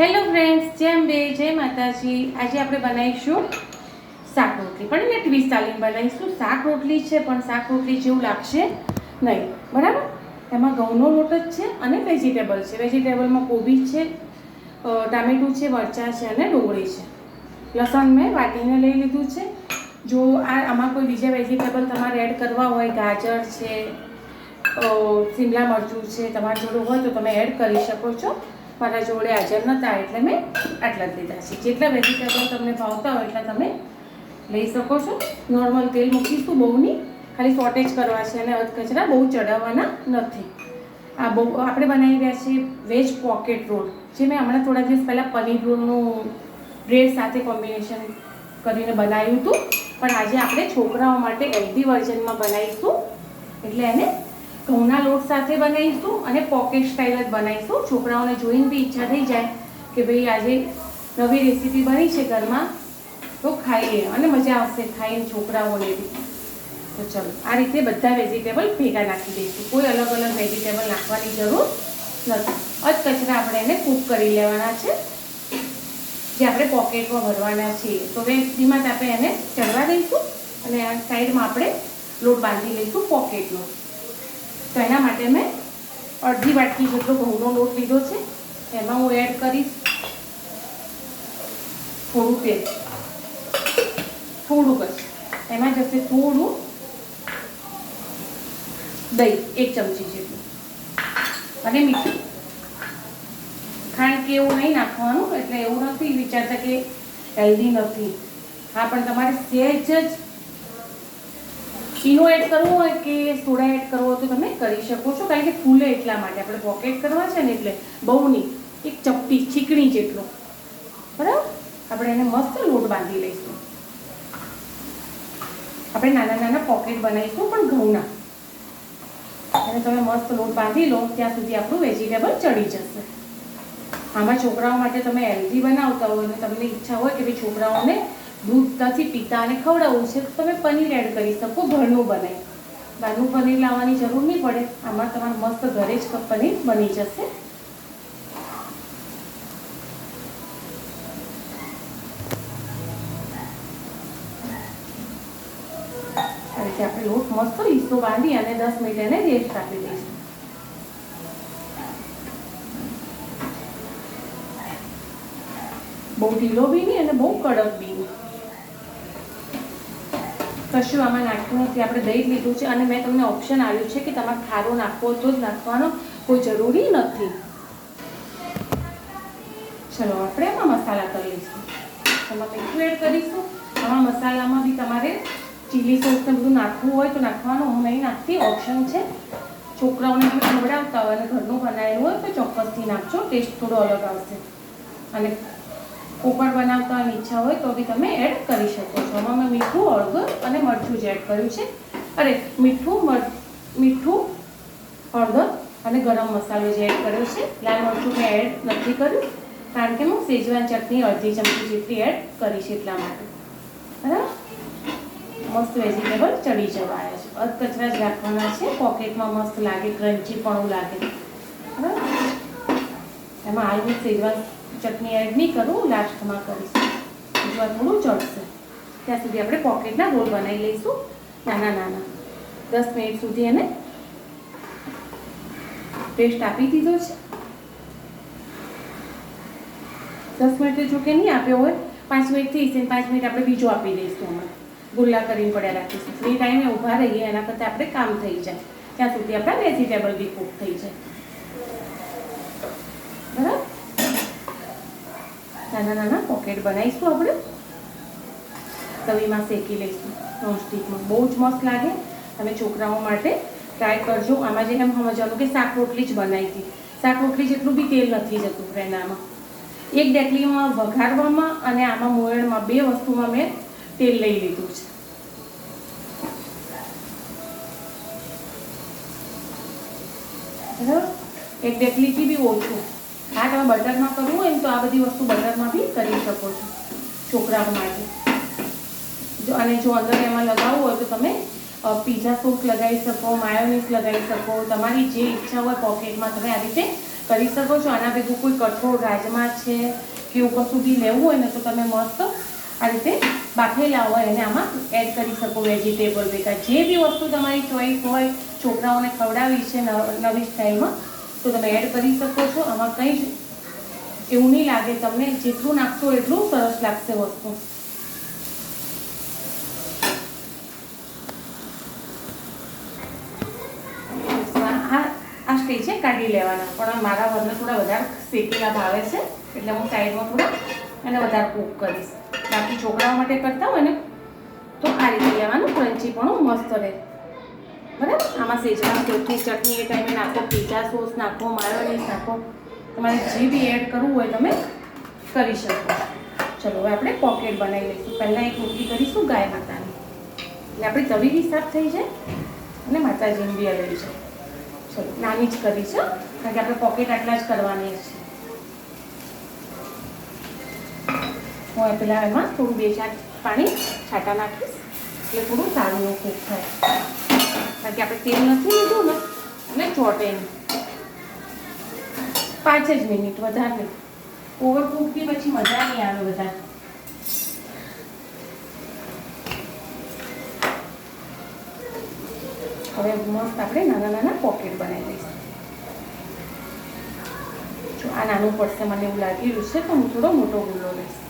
Hello friends જેમ બે જય માતાજી. આજે આપણે બનાવીશું શાક રોટલી. પણ એને ટ્વીસ તાલીમ બનાવીશું. શાક રોટલી છે, પણ શાક રોટલી જેવું લાગશે નહીં. બરાબર? એમાં ઘઉંનો લોટ જ છે અને વેજીટેબલ છે. વેજીટેબલમાં કોબી છે ટામેટું છે, મરચાં છે અને ડુંગળી છે. લસણ મેં વાટીને લઈ લીધું છે. જો આ, આમાં કોઈ બીજા વેજીટેબલ તમારે એડ કરવા હોય, ગાજર છે શિમલા મરચું છે તમારા જોડે હોય તો તમે એડ કરી શકો છો. મારા જોડે હાજર નહોતા એટલે મેં આટલા જ લીધા છે. જેટલા વેજીટેબલ તમને ભાવતા હોય એટલા તમે લઈ શકો છો. નોર્મલ તેલ મૂકીશું બહુ નહીં ખાલી શોર્ટેજ કરવા છે અને અધકચરા બહુ ચડાવવાના નથી. આ બહુ, આપણે બનાવી રહ્યા છીએ વેજ પોકેટ રોલ જે મેં હમણાં થોડા દિવસ પહેલાં પનીર રોલનું બ્રેડ સાથે કોમ્બિનેશન કરીને બનાવ્યું હતું. પણ આજે આપણે છોકરાઓ માટે હેલ્ધી વર્ઝનમાં બનાવીશું. એટલે એને ઘઉંના લોટ સાથે બનાવીશું અને પોકેટ સ્ટાઇલ જ બનાવીશું. છોકરાઓને જોઈને બી ઈચ્છા થઈ જાય કે ભાઈ આજે નવી રેસીપી બની છે ઘરમાં, તો ખાઈએ અને મજા આવશે ખાઈને છોકરાઓને બી. તો ચલો, આ રીતે બધા વેજીટેબલ ભેગા નાખી દઈશું. કોઈ અલગ અલગ વેજીટેબલ નાખવાની જરૂર નથી. અધ કચરા આપણે એને કૂક કરી લેવાના છે. જે આપણે પોકેટમાં ભરવાના છીએ તો હવે ધીમા તાપે એને ચડવા દઈશું અને આ સાઈડમાં આપણે લોટ બાંધી લઈશું પોકેટનો તો એના માટે મેં અડધી વાટકી જેટલો ઘઉંનો લોટ લીધો છે. એમાં હું એડ કરીશ થોડું તેલ. થોડુંક જ એમાં જશે થોડું દહીં, એક ચમચી જેટલું. અને મીઠું. ખાંડ કે એવું નહીં નાખવાનું, એટલે એવું નથી વિચારતા કે હેલ્ધી નથી. હા, પણ તમારે સહેજ જ ઈનો એડ કરવો હોય કે સોડા એડ કરવો હોય તો તમે કરી શકો છો. કારણ કે ફૂલે એટલા માટે. આપણે પોકેટ કરવા છે ને એટલે બહુ નહીં એક ચપટી ચીકણી જેટલો. બરાબર? આપણે એને મસ્ત લોટ બાંધી લઈશું. આપણે નાના નાના પોકેટ બનાવીશું, પણ ઘઉંના. અને તમે મસ્ત લોટ બાંધી લો, ત્યાં સુધી આપણું વેજીટેબલ ચડી જશે. આમાં છોકરાઓ માટે તમે હેલ્ધી બનાવતા હોય અને તમને ઈચ્છા હોય કે ભાઈ છોકરાઓને દૂધ નથી પીતા અને ખવડાવવું છે. તો તમે પનીર એડ કરી શકો, ઘરનું બનાવી બહારનું પનીર લાવવાની જરૂર નહીં પડે. આમાં તમારે મસ્ત ઘરે જ પનીર બની જશે. રીતે આપણે લોટ મસ્ત લીસો બાંધી અને દસ મિનિટ એને રેસ્ટ આપી દઈશું. બહુ ઢીલો બી નહીં અને બહુ કડક બી. કશું આમાં નાખ્યું નથી. આપણે દહીં લીધું છે અને મેં તમને ઓપ્શન આવ્યું છે કે તમારે ખારો નાખવો તો જ નાખવાનો કોઈ જરૂરી નથી. ચલો, આપણે એમાં મસાલા કરી લઈશું. એમાં મીઠું એડ કરીશું આમાં મસાલામાં બી તમારે ચીલી સોસ ને બધું નાખવું હોય તો નાખવાનું. હું નહીં નાખતી ઓપ્શન છે. છોકરાઓને તમે ખવડાવતા હોય અને ઘરનું બનાવેલું હોય તો ચોક્કસથી નાખજો. ટેસ્ટ થોડો અલગ આવશે. અને પોપડ બનાવતા હોય ઈચ્છા હોય તો બી તમે એડ કરી શકો છો. આમાં મેં મીઠું હળદર અને મરચું જ એડ કર્યું છે. અરે, મીઠું, મર, મીઠું હળદર અને ગરમ મસાલો જે એડ કર્યો છે. લાલ મરચું મેં એડ નથી કર્યું, કારણ કે હું સેજવાન ચટણી અડધી ચમચી જેટલી એડ કરી છે એટલા માટે. બરાબર? મસ્ત વેજીટેબલ ચડી જવા આવ્યા છે. અધ કચરા જ રાખવાના છે. પોકેટમાં મસ્ત લાગે, ક્રન્ચી પણ લાગે. બરાબર? એમાં આલુ સેજવાન ચટણી એડ નહીં કરું લાસ્ટમાં કરીશું. જો થોડું ચડશે. ત્યાં સુધી આપણે પોકેટના રોલ બનાવી લઈશું. નાના નાના. દસ મિનિટ સુધી એને પેસ્ટ આપી દીધો છે. દસ મિનિટ જો કે નહીં આપ્યો હોય, પાંચ મિનિટ થઈ છે પાંચ મિનિટ આપણે બીજો આપી દઈશું હમણાં. ગુલ્લા કરીને પડ્યા રાખીશું. ફ્રી ટાઈમે ઊભા રહીએ, એના કરતાં આપણે કામ થઈ જાય. ત્યાં સુધી આપણા વેજીટેબલ બી કૂક થઈ જાય. બરાબર? નાના નાના પોકેટ બનાવીશું આપણે. તવીમાં શેકી લઈશું. નોનસ્ટિકમાં. બહુ જ મસ્ત લાગે. તમે છોકરાઓ માટે ટ્રાય કરજો. આમાં જે એમ સમજવાનું કે શાક રોટલી જ બનાવી હતી. શાક રોટલી જેટલું બી તેલ નથી જતું ફ્રેન્ડ એક ડેકલીમાં વઘારવામાં અને આમાં મોયણમાં બે વસ્તુમાં મેં તેલ લઈ લીધું છે. બરાબર એક ડેકલીથી બી ઓછું. હા તમે બટરમાં કરવું હોય તો આ બધી વસ્તુ બટરમાં બી કરી શકો છો છોકરાઓ માટે. અને જો અંદર એમાં લગાવવું હોય તો તમે પીઝા સોસ લગાવી શકો માયોનીઝ લગાવી શકો, તમારી જે ઈચ્છા હોય પોકેટમાં તમે આ રીતે કરી શકો છો. આના ભેગું કોઈ કઠોળ, રાજમા છે કે એવું કશું બી લેવું હોય ને તો તમે મસ્ત આ રીતે બાફેલા હોય એને આમાં એડ કરી શકો વેજીટેબલ ભેગા જે બી વસ્તુ તમારી ચોઈસ હોય, છોકરાઓને ખવડાવી છે નવી સ્ટાઇલમાં તો તમે એડ કરી શકો છો. આમાં કંઈ જ એવું નહીં લાગે તમને. જેટલું નાખશો એટલું સરસ લાગશે વસ્તુ. આ સ્ટેજે કાઢી લેવાના. પણ મારા ઘરને થોડા વધારે શેકેલા ભાવે છે. એટલે હું સાઈડમાં થોડા એને વધારે કૂક કરીશ. બાકી છોકરાઓ માટે કરતા હોય ને, તો આ રીતે લેવાનું. ક્રન્ચી પણ મસ્ત રહે. બરાબર? આમાં સેજવાન કોથમીર ચટણી એ ટાઈમે નાખો, પીઝા સોસ નાખો, માયોનીઝ નાખો. તમારે જે બી એડ કરવું હોય તમે કરી શકો ચલો, હવે આપણે પોકેટ બનાવી લઈશું. પહેલાં એક રોટલી કરીશું ગાય માતાની. એટલે આપણી તવી બી સાફ થઈ જાય અને માતાજીની બી અલગ છે. ચલો, નાની જ કરી છે કારણ કે આપણે પોકેટ આટલા જ કરવાની છે. હું પેલા એમાં થોડું બે ચાર પાણી છાંટા નાખીશ. એટલે થોડું સારું એવું થાય. કારણ કે આપણે તેલ નથી લીધું ને, અને ચોટે પાંચ જ મિનિટ, વધારે નહીં. ઓવર બી પછી મજા નહીં આવે વધારે. હવે મસ્ત આપણે નાના નાના પોકેટ બનાવી દઈશું. જો આ નાનું પડશે, મને એવું લાગી રહ્યું છે તો હું થોડો મોટો ગુલ્લો લઈશ.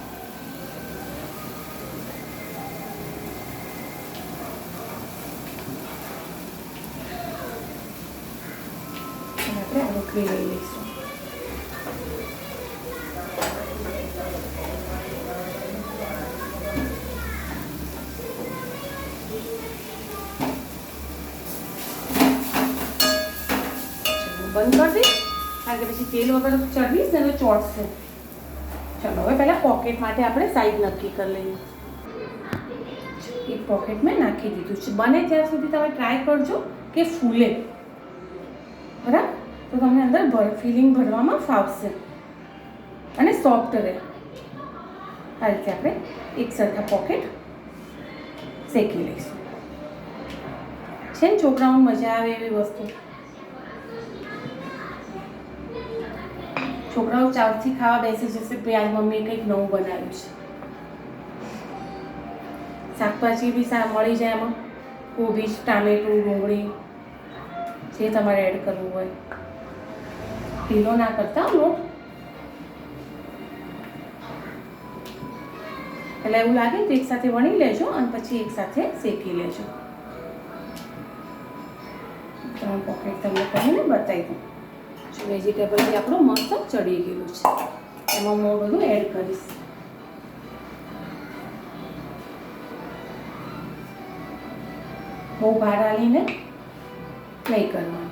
બંધ કરી દઈશ કારણ કે પછી તેલ વગર ચડવીશ ને તો ચોટશે. ચલો, હવે પહેલાં પોકેટ માટે આપણે સાઈઝ નક્કી કરી લઈએ. એક પોકેટ મેં નાખી દીધું છે. બને ત્યાં સુધી તમે ટ્રાય કરજો કે ફૂલે. બરાબર? તો તમને અંદર ભર ફિલિંગ ભરવામાં ફાવશે. અને સોફ્ટ રહે. આ રીતે આપણે એક સરખા પોકેટ શેકી લઈશું. છે ને, છોકરાઓને મજા આવે એવી વસ્તુ? છોકરાઓ ચાવથી ખાવા બેસી જશે કે આજ મમ્મીએ કંઈક નવું બનાવ્યું છે. શાકભાજી બી સા, મળી જાય એમાં. કોબીજ, ટામેટું, ડુંગળી, જે તમારે એડ કરવું હોય. ઢીલો ના કરતા લોટ. એટલે એવું લાગે તો એક સાથે વણી લેજો અને પછી એક સાથે શેકી લેજો. ત્રણ પોકેટ તમને કહીને બતાવી દઉં. વેજીટેબલ બી આપણું મસ્ત ચડી ગયેલું છે. એમાં હું બધું એડ કરીશ. બહુ ભાર આલીને નહીં કરવાનું.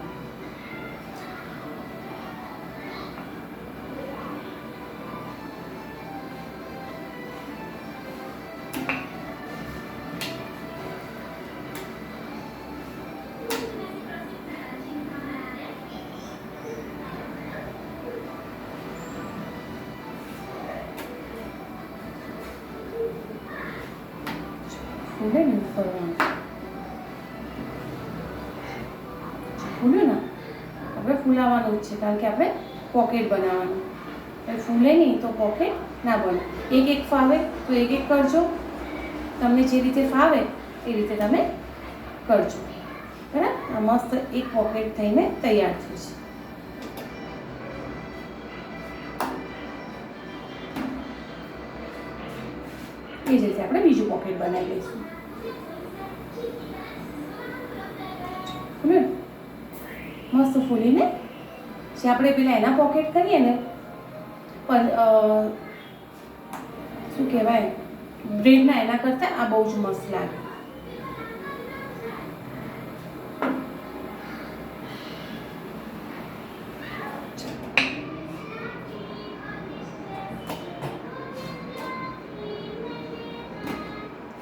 ફૂલે ને કરવાનું ફૂલ્યું ને? આપણે ફૂલાવાનું જ છે, કારણ કે આપણે પોકેટ બનાવવાનું. એટલે ફૂલે નહીં તો પોકેટ ના બને. એક એક ફાવે તો એક એક કરજો. તમને જે રીતે ફાવે એ રીતે તમે કરજો. બરાબર? આ મસ્ત એક પોકેટ થઈને તૈયાર થશે એ જ રીતે આપણે બીજું પોકેટ બનાવી લઈશું. ને? મસ્ત ફૂલીને જે આપણે પેલા એના પોકેટ કરીએ ને, પણ શું કહેવાય? બ્રેડના એના કરતાં આ બહુ જ મસ્ત લાગે.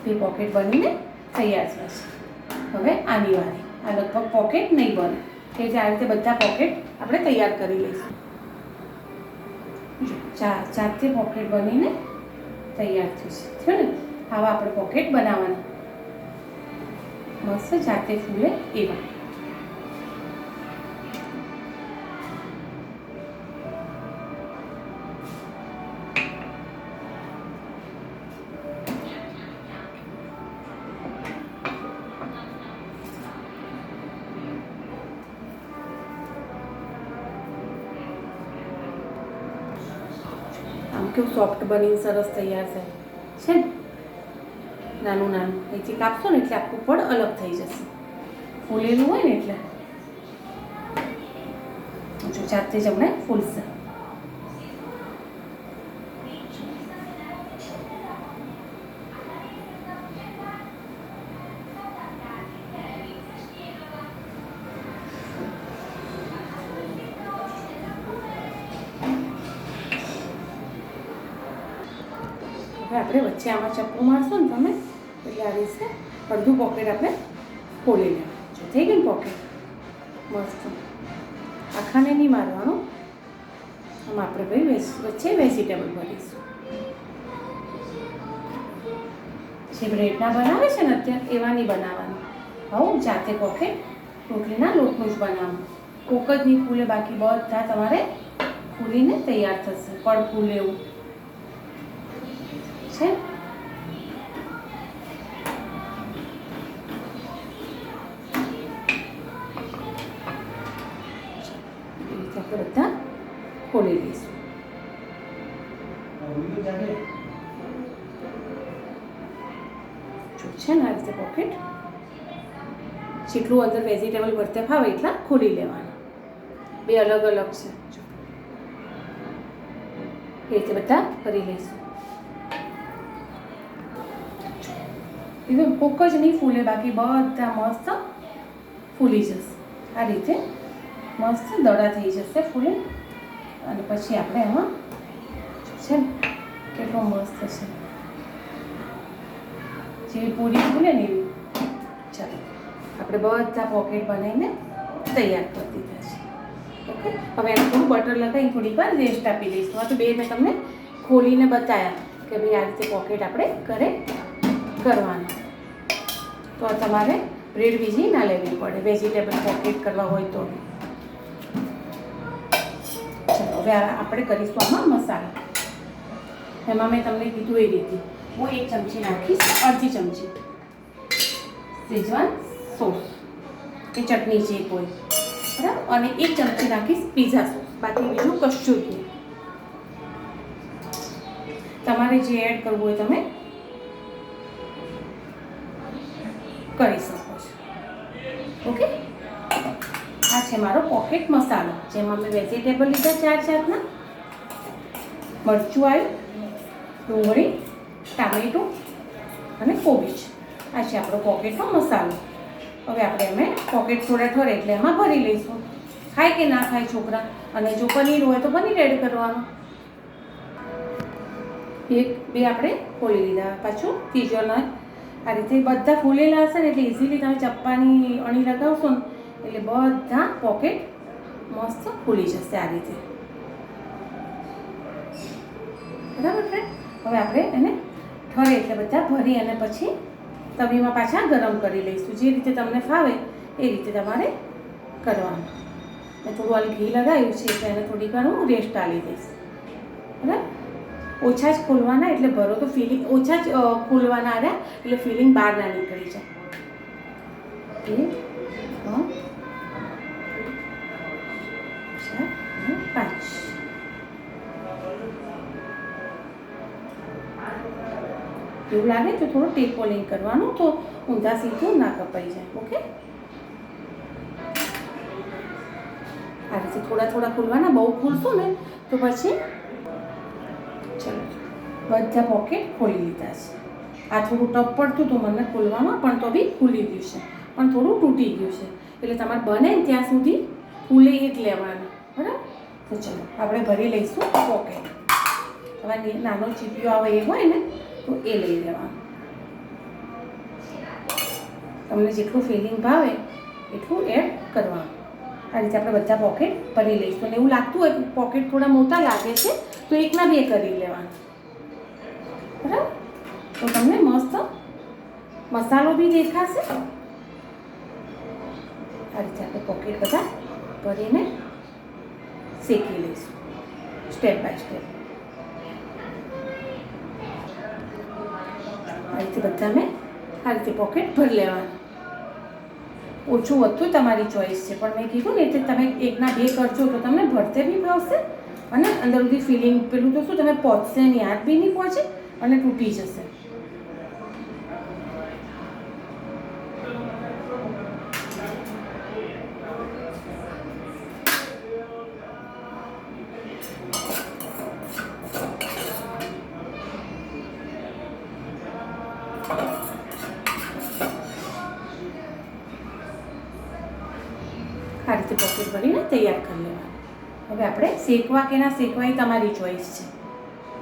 બે પોકેટ બનીને તૈયાર થશે. હવે આની વારી. આ લગભગ પોકેટ નહીં બને. કે જે આ રીતે બધા પોકેટ આપણે તૈયાર કરી લઈશું. ચાર, ચારથી પોકેટ બનીને તૈયાર થશે. થયું ને? આવા આપણે પોકેટ બનાવવાના. મસ્ત જાતે ફૂલે એવા. બનીને સરસ તૈયાર થાય. છે ને? નાનું નાનું. અહીંથી કાપશો ને એટલે આખું પડ અલગ થઈ જશે. ફૂલેલું હોય ને એટલે. જો જાતે જ ફૂલશે. વચ્ચે આમાં ચપ્પુ મારશો ને તમે, એટલે આ રીતે અડધું પોકેટ આપણે ખોલી લેવાનું. છે થઈ ગયું પોકેટ મસ્ત. આખાને નહીં મારવાનું. આમ આપણે ભાઈ વચ્ચે વેજીટેબલ ભરીશું. જે બ્રેડના બનાવે છે ને અત્યારે, એવા નહીં બનાવવાનું. હવ જાતે પોકેટ રોટલીના લોટનું જ બનાવવાનું કોક જ નહીં ફૂલે બાકી બધા તમારે ફૂલીને તૈયાર થશે. પડ ફૂલે એવું. છે? ખોલી લઈશું છે ને આ રીતે પોકેટ જેટલું અંદર વેજીટેબલ ભરતે ફાવે એટલા ખોલી લેવાના. બે અલગ અલગ છે. એ રીતે બધા કરી લઈશું even કોક જ નહીં ફૂલે બાકી બધા મસ્ત ફૂલી જશે. આ રીતે મસ્ત દડા થઈ જશે ફૂલે. અને પછી આપણે એમાં છે ને કેટલો મસ્ત છે. જેવી પૂરી ફૂલે ને એવી ચાલો, આપણે બધા પોકેટ બનાવીને તૈયાર કરી દીધા છે. ઓકે? હવે એને થોડું બટર લગાવી થોડીક વાર રેસ્ટ આપી દઈશું. આ તો બે મેં તમને ખોલીને બતાવ્યા કે ભાઈ આ રીતે પોકેટ આપણે ઘરે કરવાનું. તો તમારે બ્રેડ બીજી ના લેવી પડે. વેજીટેબલ પોકેટ કરવા હોય તો હવે આપણે કરીશું આમાં મસાલા. એમાં મેં તમને કીધું એ રીતે. હું એક ચમચી નાખીશ, અડધી ચમચી. Schezwan sauce. એ ચટણી જે કોઈ બરાબર? અને એક ચમચી નાખીશ પીઝા સોસ. બાકી બીજું કશું જ તમારે જે એડ કરવું હોય તમે કરી શકો છો. ઓકે? આ છે મારો પોકેટ મસાલો, જેમાં મેં વેજીટેબલ લીધા ચાર જાતના મરચું આવ્યું ડુંગળી, ટામેટું અને કોબીજ. આ છે આપણો પોકેટનો મસાલો. હવે આપણે અમે પોકેટ થોડા ઠરે એટલે એમાં ભરી લઈશું. ખાય કે ના ખાય છોકરા? અને જો પનીર હોય તો પનીર એડ કરવાનું. એક, બે આપણે ખોલી લીધા. પાછું ત્રીજો નળ આ રીતે બધા ફૂલેલા હશે ને એટલે ઇઝીલી તમે ચપ્પાની અણી લગાવશો ને એટલે બધા પોકેટ મસ્ત ખુલી જશે આ રીતે. બરાબર ફ્રેન્ડ હવે આપણે એને ઠરે એટલે બધા ભરી અને પછી તવીમાં પાછા ગરમ કરી લઈશું. જે રીતે તમને ફાવે એ રીતે તમારે કરવાનું. મેં થોડું આલી ઘી લગાવ્યું છે એટલે એને થોડીક વાર હું રેસ્ટ આપી દઈશ. બરાબર? ઓછા જ ખોલવાના એટલે ભરો તો ફિલિંગ ઓછા જ ખોલવાના આવ્યા એટલે ફિલિંગ બહાર ના નીકળી જાય. બે પાંચ એવું લાગે તો થોડું લઈને કરવાનું તો ઊંધા સીધું ના કપાઈ જાય, ઓકે? આ રીતે થોડા થોડા ખોલવાના, બહુ ખોલશો ને તો પછી ચલો, બધા પોકેટ ખોલી લીધા છે. આ થોડું ટપ પડતું હતું મને ખોલવામાં પણ તો બી ખુલી ગયું છે, પણ થોડું તૂટી ગયું છે. એટલે તમારે બને ત્યાં સુધી ખુલે એ જ લેવાનું, બરાબર? તો ચલો, આપણે ભરી લઈશું. પોકેટ હવે નાનો ચીપિયો આવે એ હોય ને, તો એ લઈ લેવાનું. તમને જેટલું ફિલિંગ ભાવે, એટલું એડ કરવાનું. આ રીતે આપણે બધા પોકેટ ભરી લઈશું. અને એવું લાગતું હોય પોકેટ થોડા મોટા લાગે છે, તો એકના બે કરી લેવાના. બરાબર? તો તમને મસ્ત મસાલો બી દેખાશે. આ રીતે આપણે પોકેટ બધા ભરીને શેકી લઈશું. સ્ટેપ બાય સ્ટેપ આ રીતે બધા મેં આ રીતે પોકેટ ભરી લેવાનું. ઓછું વધતું તમારી ચોઈસ છે. પણ મેં કીધું ને, એટલે તમે એકના બે કરજો તો તમને ભરતે બી ભાવશે અને અંદર સુધી ફિલિંગ પેલું તો શું, તમે પહોંચશે નહીં હાથ બી નહીં પહોંચે અને તૂટી જશે આ રીતે પોકેટ ભરીને તૈયાર કરી લેવાનું હવે આપણે શેકવા કે ના શેકવા એ તમારી ચોઈસ છે.